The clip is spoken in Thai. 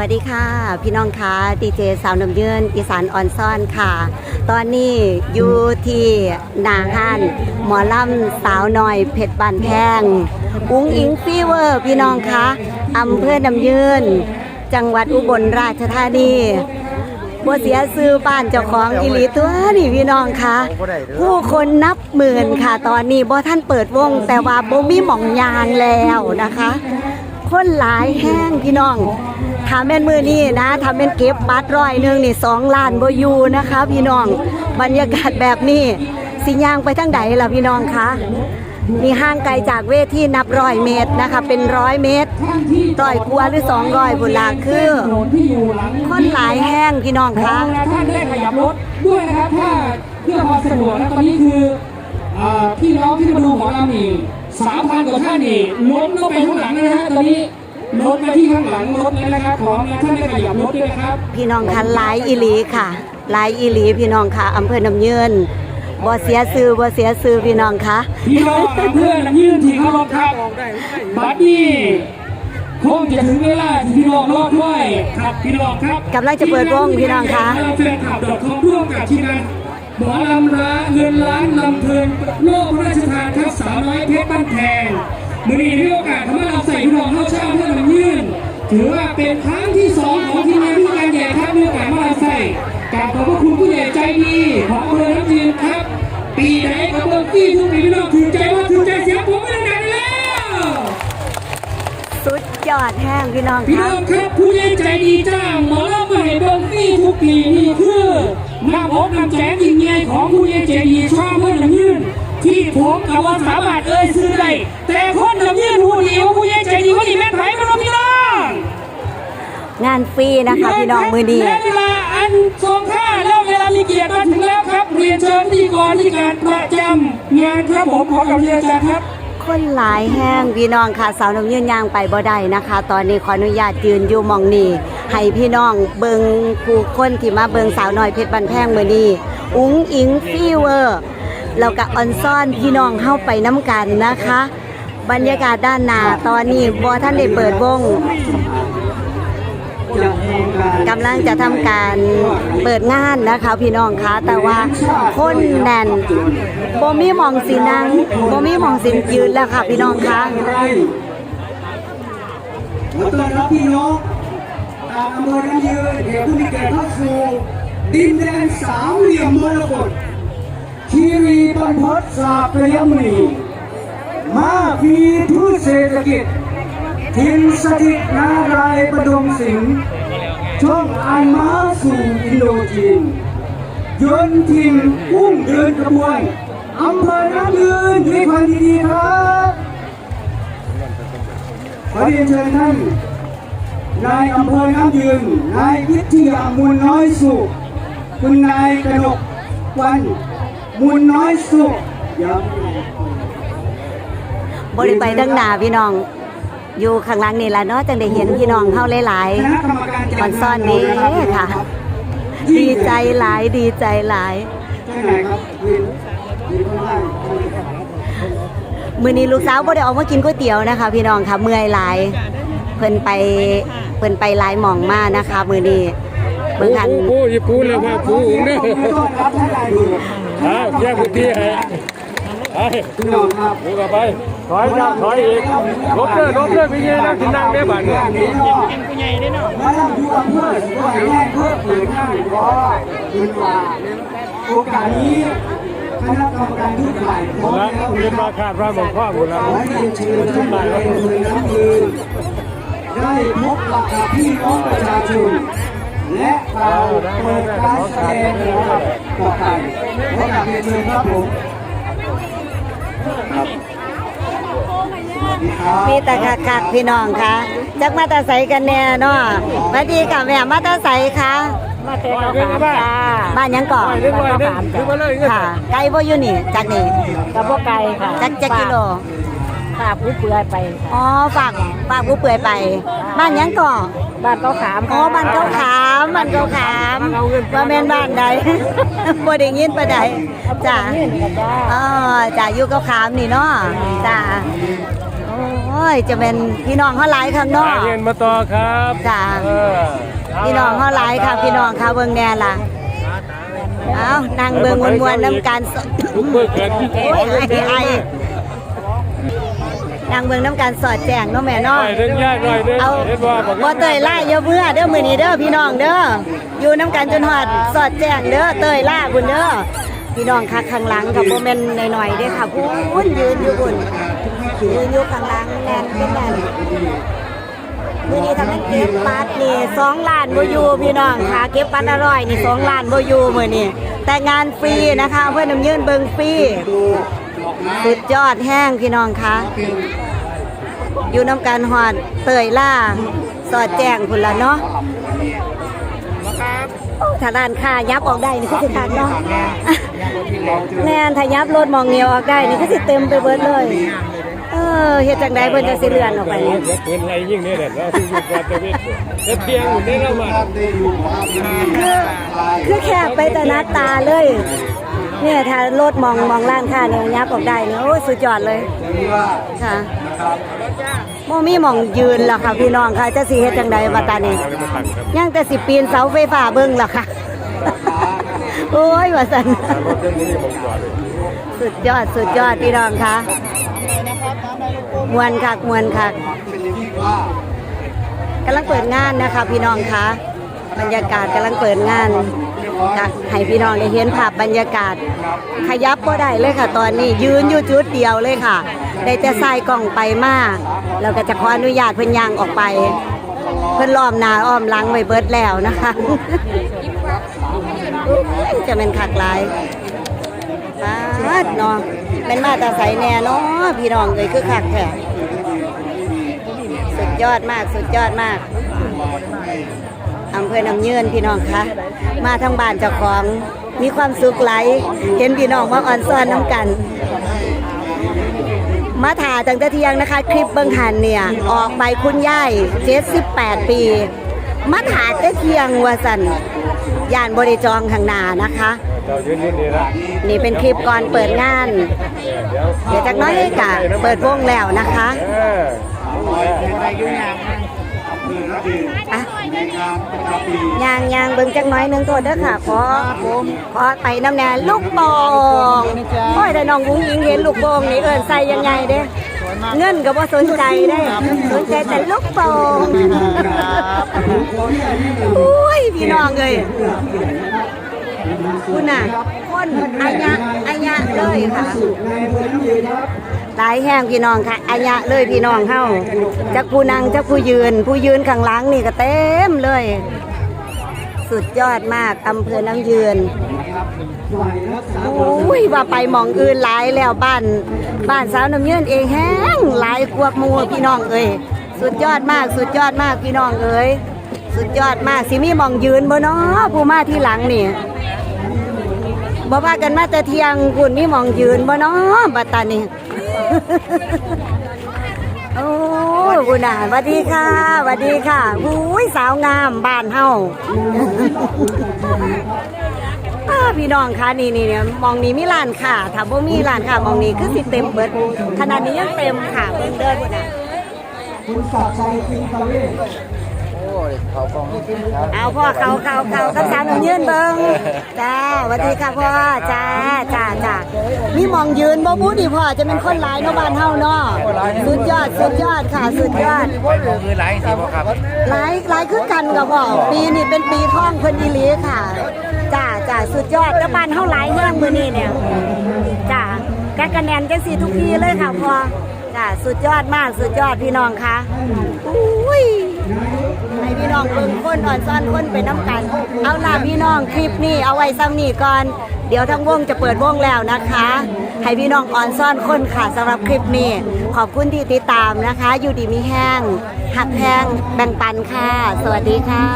วัสดีค่ะ พี่น้องคะดีเจสาวน้ำยืนอีสานออนซ่อนค่ะ ตอนนี้อยู่ที่นาห้านหมอลำสาวน้อยเพชรบานแพงอุ้งอิงฟีเวอร์ พี่น้องคะอำเภอนำยืน จังหวัดอุบลราชธานีบัวเสียซื้อบ้านเจ้าของอิลีตัวนี่พี่น้องคะผู้คนนับหมื่นค่ะ ตอนนี้บ่ท่านเปิดวง แต่ว่าบ่มีหม่องยางแล้วนะคะ คนหลายแห้งพี่น้อง ถ้าแม่นมือนี่นะถ้าแม่นเก็บบัตรร้อยหนึ่งนี่สองล้านบอยูนะคะพี่น้องบรรยากาศแบบนี้สิย่างไปทั้งใดล่ะพี่น้องคะนี่ห่างไกลจากเวทีนับร้อยเมตรนะคะ เป็นร้อยเมตรต่อยกลัวหรือสองร้อยบุลาคือค่อยู่หลังคนหลายแห้งพี่น้องคะท่านได้ขยับรถด้วยนะครับถ้าเพื่อความสะดวกนะตอนนี้คือพี่น้องที่มาดูหมอลำนี่สามพันกว่าท่านนี่ล้นลงไปข้างหลังนะฮะตอนนี้ ล้นไปที่ข้างหลังรถเลยนะครับของท่านได้ขยับรถด้วยนะครับ พี่น้องคะหลายอีหลีค่ะหลายอีหลีพี่น้องค่ะอำเภอน้ำเยืนบ่เสียซื้อบ่เสียซื้อพี่น้องคะพี่น้องเพื่อนน้ำยืนที่เขารถครับบัดนี้คงจะถึงเวลาที่พี่น้องรอดด้วยครับพี่น้องครับกำลังจะเปิดวงพี่น้องคะเราแฟนคลับดอกทองร่วมกับทีมงานหมอลำร้าเงินล้านลำเพลินโลกพระราชทานครับสาวน้อยเพชรบ้านแพง มือนี้มีโอกาสทำให้เราใส่พี่น้องเข้าเช่าเพื่อลำยืนถือว่าเป็นครั้งที่สองของทีมงานผู้การใหญ่ครับมีโอกาสมาเราใส่กราบขอบพระคุณผู้ใหญ่ใจดีของอำเภอน้ำยืนครับ ปีไหนกับเบอร์กี้ทุกปีพี่น้องถือใจว่าถือใจเสียงผมไม่ได้ไหนแล้วสุดยอดแห้งพี่น้องพี่คะน้องครับผู้ใหญ่ใจดีจ้างหมอลำมาให้เบิ้งฟรี่ทุกปีนี่คือน้ำอกน้ำแจกยิ่งใหญ่ของผู้ใหญ่ใจดีชอบเพื่อนน้ำยืน ที่ผมกับว่าสามารถเอ่ยซื้อได้แต่คนน้ำยืนผู้เดียวผู้ใหญ่ใจดีคนนี้แม่นไผ่มาพี่น้องงานฟรีนะคะพี่น้องมือดีและเวลาอันทรงค่าแล้วเวลามีเกียรติมาถึงแล้วครับ เรียนเชิญพิธีกรที่การประจำงานครับผมขอกับเรียนอาจารย์ครับคนหลายแห้งพี่น้องค่ะสาวน้ำยืนยางไปบ่ได้นะคะ ตอนนี้ขออนุญาตยืนอยู่หมองนี่ให้พี่น้องเบิงผู้คนที่มาเบิงสาวน้อยเพชรบันแพงมือนี้อุ้งอิงฟีเวอร์ แล้วก็ออนซ่อนพี่น้องเข้าไปน้ำกันนะคะ บรรยากาศด้านหน้าตอนนี้บอท่านได้เปิดวงกำลังจะทำการเปิดงานนะคะพี่น้องคะแต่ว่าคนแน่นโบมีหมองสินั่งบ่มีหมองสิยืนแล้วค่ะพี่น้องคะขอต้อนรับพี่น้องตามอำเภอน้ำยืนเดี๋ยวผู้มีเกียรติเข้าสู่ดินแดนสามเหลี่ยมมรกต คีรีบรรพตสาปยมณีมาพีพืชเศรษฐกิจทินสถิตนารายประดมสิงห์ช่องอานมาสู่อินโดจีนยนทินอุ้มเดินกระบวนอำเภอน้ำยืนด้วยความดีครับขอเรียนเชิญท่านนายอำเภอน้ำยืนนายวิทยามูลน้อยสุขคุณนายกนกวัน มูลน้อยสุขย้ำบริไปดังหน้าพี่น้อง อยู่ข้างหล่างนี่ละเนาะจังได้เห็นพี่น้องเข้าหลายคณะกรรมการจัดๆออนซ่อนนี้ค่ะ ดีใจหลายดีใจหลายใช่ไหมครับยืนยืนข้างล่างมื้อนี้ลูกสาวบ่ได้ออกมากินก๋วยเตี๋ยวนะคะ พี่น้องค่ะเมื่อยหลายเพิ่นไปเพิ่นไปหลายหม่องมานะคะ มื้อนี้เบิ่งหันปูอย่าปูเลยว่าปูอุ้งเด้อ ต้อานนายดูอ้าวแยกพื้นที่ให้ไปพี่น้องครับปูกลับไปถอยจับถอยอีกลบเด้อลบเด้อพี่เงี้ยนั่งกินนั่งได้บ้านเนี่ยกินี่ก็มาทำอยู่อำเภอด้วยแรกเพื่อเปิดงานก็ยืนว่าโอกาสนี้คณะกรรมการทุกฝ่ายพร้อมแล้วเรียนมาขาดว่าหมองข้อหมดแล้วขอเรียนเชิญท่านนายอำเภอน้ำยืนได้พบปะกับพี่น้องประชาชน และเราเปิดการแสดงนะครับต่อไปขอกราบเรียนเชิญครับผมครับสวัสดีครับมีแต่คักๆพี่น้องคะจักมาแตาใสกันแน่เนาะสวัสดีค่ะแม่มาแตาใสคะมาแต่เราขามจ้าบ้านหยังก่อนไปเรื่อยๆเด้อถือมาเลยเงี้ยค่ะไกลบ่อยู่นี่จากนี่กับพวกไก่ค่ะจักจักกิโล ฝากผู้เปลือยไปอ๋อฝากฝากผู้เปื่อยไป บ้านหยังก่อนบ้านเขาขามอ๋อบ้านเขาขามบ้านเขาขามว่าแม่นบ้านใดบ่ได้ยินปานใดจ้ะนี่นี่จ้าอ๋อจ้ะอยู่เขาขามนี่เนาะจ้ะโอ้ยจะเป็นพี่น้องเขาหลายข้างนอหากเงินมาต่อครับจ้ะเออพี่น้องเฮาหลายค่ะพี่น้องค่ะเบิ่งแน่ล่ะเอานั่งเบิ่งมวนๆน้ำกันสดทุกเมื่อเกินที่โอ้ยไอ้ไอ้ นั่งเบิ่งน้ำกันสอดแจ้งเนาะแม่เนาะหน่อยเรื่องยากหน่อยเรื่องเอาเห็นว่าบอกบ่เตยล่าเยอะเมื่อเด้อมื้อนี้เด้อพี่น้องเด้ออยู่น้ำกันจนฮอดสอดแจ้งเด้อเตยล่าคุณเด้อพี่น้องคักข้างหลังกับบ่แม่นหน่อยๆเด้อค่ะพุ่นยืนอยู่พุ่นยืนอยู่ข้างหลังแน่นเป็นแน่นมื้อนี้ทำให้เก็บปัดนี่2ล้านบ่อยู่พี่น้องค่ะ เก็บปัดอร่อยนี่2ล้านบ่อยู่มื้อนี้แต่งานฟรีนะคะ เพื่อนน้ำยืนเบิ่งฟรี สุดยอดแห้งพี่น้องค่ะอยู่น้ำกันหอดเตยล่าสอดแจ้งพุ่นละเนาะโอ้ถ้าร้านค้ายับออกได้นี่ก็สิขาดเนาะแม่นถ้ายับรถมองเหนียวออกได้นี่ก็สิเต็มไปเบิดเลยเออเฮ็ดจังไดเพิ่นจะสิเลื่อนออกไปนี่เดี๋ยวปืนอะไรยิ่งเนี่ยแหละแล้วที่อยู่ก่อนจะวิ่งแล้วเพียงอยู่ในเรามาคือคือแคบไปแต่หน้าตาเลย เนี่ยถ้ารถมองมองร้านค้าเนี่ยยับออกได้เนี่ยโอ้ยสุดยอดเลยค่ะโมมีหมองยืนหรอค่ะพี่น้องค่ะจะสิเฮ็ดจังใดบัตานี้เราจะมาตั้งครับยังแต่สิปีนเสาไฟฟ้าเบิ่งหรอค่ะโอ้ยว่าสันสุดยอดสุดยอดพี่น้องค่ะมวนคักมวนคักกำลังเปิดงานนะคะ พี่น้องคะบรรยากาศกำลังเปิดงาน ค่ะให้พี่น้องได้เห็นภาพบรรยากาศ ขยับก็ได้เลยค่ะ ตอนนี้ยืนอยู่จุดเดียวเลยค่ะ ได้แต่ใส่กล่องไปมาแล้วก็จะขออนุญาตเพิ่นยางออกไป เพิ่นล้อมหนาอ้อมหลังไว้เบิดแล้วนะคะจะเป็นคักหลายปาดเนาะเป็นมาตาใสแน่เนาะพี่น้องเลยคือคักแท้สุดยอดมากสุดยอดมาก อำเภอนำเยืนพี่น้องคะมาทั้งบ้านเจ้าของมีความสุขไหลเห็นพี่น้องมาอ่อนซ้อนน้ำกัน มาถ่าตั้งแต่เที่ยงนะคะ คลิปเบิ้งหันเนี่ย ออกไปคุณย่าย78ปี มาถ่าแต่เที่ยงวสันย่านบริจองข้างหน้านะคะนี่เป็นคลิปก่อนเปิดงาน เดี๋ยวเดี๋ยวจากน้อยกะเปิดวงแล้วนะคะยางยาง เบิ่งจักหน้อยหนึงโทษเด้อค่ะ ขอขอไปน้ำแน่ลูกโป่งโอ้ยแต่น้องวุ้งยิงเห็นลูกโป่งนี่เอิ้นใส่ยังไงเด้เงินก็บ่สนใจได้สนใจแต่ลูกโป่งอุ้ยพี่น้องเอ้ยคุณน่ะคนอายะอายะเลยค่ะ หลายแห้งพี่น้องค่ะอายะเลยพี่น้องเฮาจักผู้นั่งจักผู้ยืน ผู้ยืนข้างหลังนี่ก็เต็มเลย สุดยอดมากอำเภอน้ำยืนอุ้ยว่าไปมองอื่นหลายแล้วบ้าน บ้านสาวน้ำยืนเองแห้งหลายกว่าหมู่พี่น้องเอ้ยสุดยอดมาก สุดยอดมากพี่น้องเอ้ยสุดยอดมากสิมีมองยืนบ่เนาะผู้มาที่หลังนี่บ่ว่ากันมาแต่เที่ยงคุณมีมองยืนบ่เนาะบัดตานี้โอ้ บุญนาสวัสดีค่ะสวัสดีค่ะอุ้ยสาวงามบ้านเฮาอ้าพี่น้องคะนี่นี่เนี่ยมองนี้มีร้านค่ะถ้าบ่มีร้านค่ะมองนี้คือสิเต็มเบิดขนาดนี้ยังเต็มค่ะเบิ่งเดินบุญนาคุณศักดิ์ชัยปิงตะเล่ เอาพ่อเขาเขาเขากับสาวน้ำยืนเบิ่งจ้าสวัสดีค่ะพ่อจ้าจ้าจ้ามีหมองยืนบ่บูดิพ่อจะเป็นคนหลายเนาะบ้านเฮาเนาะสุดยอดสุดยอดค่ะสุดยอดคือหลายสิบ่ครับหลายหลายคือกันกับพ่อปีนี้เป็นปีท่องเพิ่นอีหลีค่ะจ้าจ้าสุดยอดแล้วบ้านเฮาหลายแห้งมื้อนี้เนี่ยจ้าแกกระแนนจังสี่ทุกทีเลยค่ะพ่อจ้าสุดยอดมากสุดยอดพี่น้องค่ะอุ้ยให้พี่น้องเบิ่ง คนอ่อนซ่อนคนไปน้ำกัน เอาล่ะพี่น้องคลิปนี้เอาไว้ซ้ำนี่ก่อน เดี๋ยวทั้งวงจะเปิดวงแล้วนะคะ ให้พี่น้องอ่อนซ่อนคนค่ะสำหรับคลิปนี้ ขอบคุณที่ติดตามนะคะ อยู่ดีมีแห้งหักแห้งแบ่งปันค่ะ สวัสดีค่ะ